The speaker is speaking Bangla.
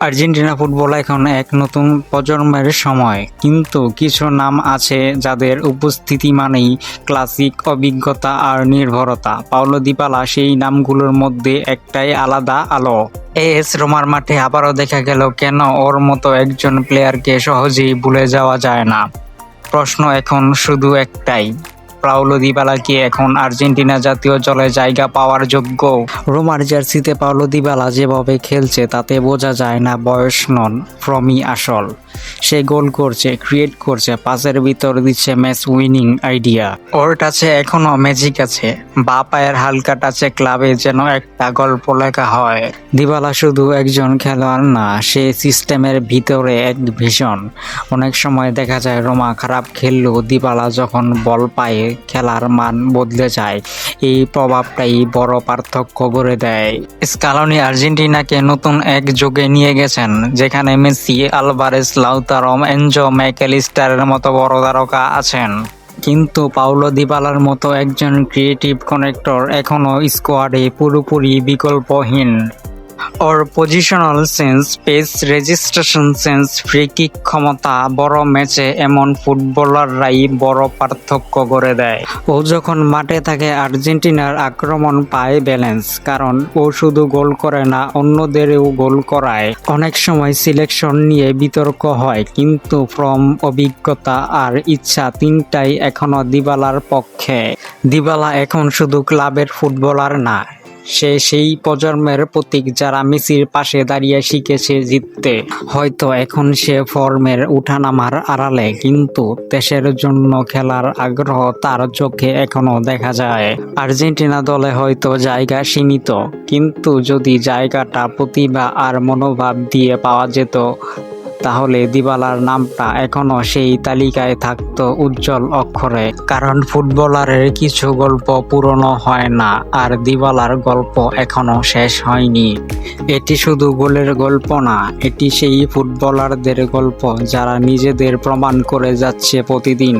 আর্জেন্টিনা ফুটবল এখন এক নতুন প্রজন্মের সময়। কিন্তু কিছু নাম আছে যাদের উপস্থিতি মানেই ক্লাসিক অভিজ্ঞতা আর নির্ভরতা। পাওলো দিপালা সেই নামগুলোর মধ্যে একটাই আলাদা আলো। এস রোমার মাঠে আবারও দেখা গেল কেন ওর মতো একজন প্লেয়ারকে সহজেই ভুলে যাওয়া যায় না। প্রশ্ন এখন শুধু একটাই। পাউলো দিবালা কি এখন আর্জেন্টিনা জাতীয় দলে জায়গা পাওয়ার যোগ্য? রোমার জার্সিতে পাউলো দিবালা যেভাবে খেলছে, তাতে বোঝা যায় না বয়স নন ফ্রমি আসল। সে গোল করছে ক্রিয়েট করছে, পাসের ভিতর দিচ্ছে ম্যাচ উইনিং আইডিয়া ওর কাছে এখনও ম্যাজিক আছে। বা পায়ের হালকা টাচে ক্লাবে যেন একটা গল্প লেখা হয়। দিবালা শুধু একজন খেলোয়াড় না, সে সিস্টেমের ভিতরে এক ভীষণ অনেক সময় দেখা যায়, রোমা খারাপ খেললেও দিবালা যখন বল পায়ে খেলার মান বদলে যায়, এই প্রভাবটাই বড় পার্থক্য করে দেয়। স্কালনি আর্জেন্টিনাকে নতুন এক যুগে নিয়ে গেছেন, যেখানে মেসি, আলভারেস লাউতারম, এনজো ম্যাকেলিস্টারের মতো বড় তারকা আছেন। কিন্তু পাউলো দিবালার মতো একজন ক্রিয়েটিভ কনেক্টর এখনও স্কোয়াডে পুরোপুরি বিকল্পহীন। ওর positional sense pace registration sense free kick ক্ষমতা, বড় ম্যাচে এমন ফুটবলাররাই বড় পার্থক্য করে দেয়। ও যখন মাঠে থাকে, আর্জেন্টিনার আক্রমণ পায় ব্যালেন্স কারণ ও শুধু গোল করে না, অন্যদেরও গোল করায়। অনেক সময় সিলেকশন নিয়ে বিতর্ক হয়, কিন্তু ফ্রম অভিজ্ঞতা আর ইচ্ছা তিনটাই এখনও দিবালার পক্ষে। দিবালা এখন শুধু ক্লাবের ফুটবলার না সে সেই প্রজন্মের প্রতীক যারা মেসির পাশে দাঁড়িয়ে শিখেছে জিততে। হয়তো এখন সে ফর্মের উঠানামার আড়ালে, কিন্তু দেশের জন্য খেলার আগ্রহ তার চোখে এখনও দেখা যায়। আর্জেন্টিনা দলে হয়তো জায়গা সীমিত, কিন্তু যদি জায়গাটা প্রতিভা আর মনোভাব দিয়ে পাওয়া যেত তাহলে দিবালার নামটা এখনও সেই তালিকায় থাকতো উজ্জ্বল অক্ষরে। কারণ ফুটবলারের কিছু গল্প পুরনো হয় না, আর দিবালার গল্প এখনও শেষ হয়নি। এটি শুধু গোলের গল্প না, এটি সেই ফুটবলারদের গল্প যারা নিজেদের প্রমাণ করে যাচ্ছে প্রতিদিন।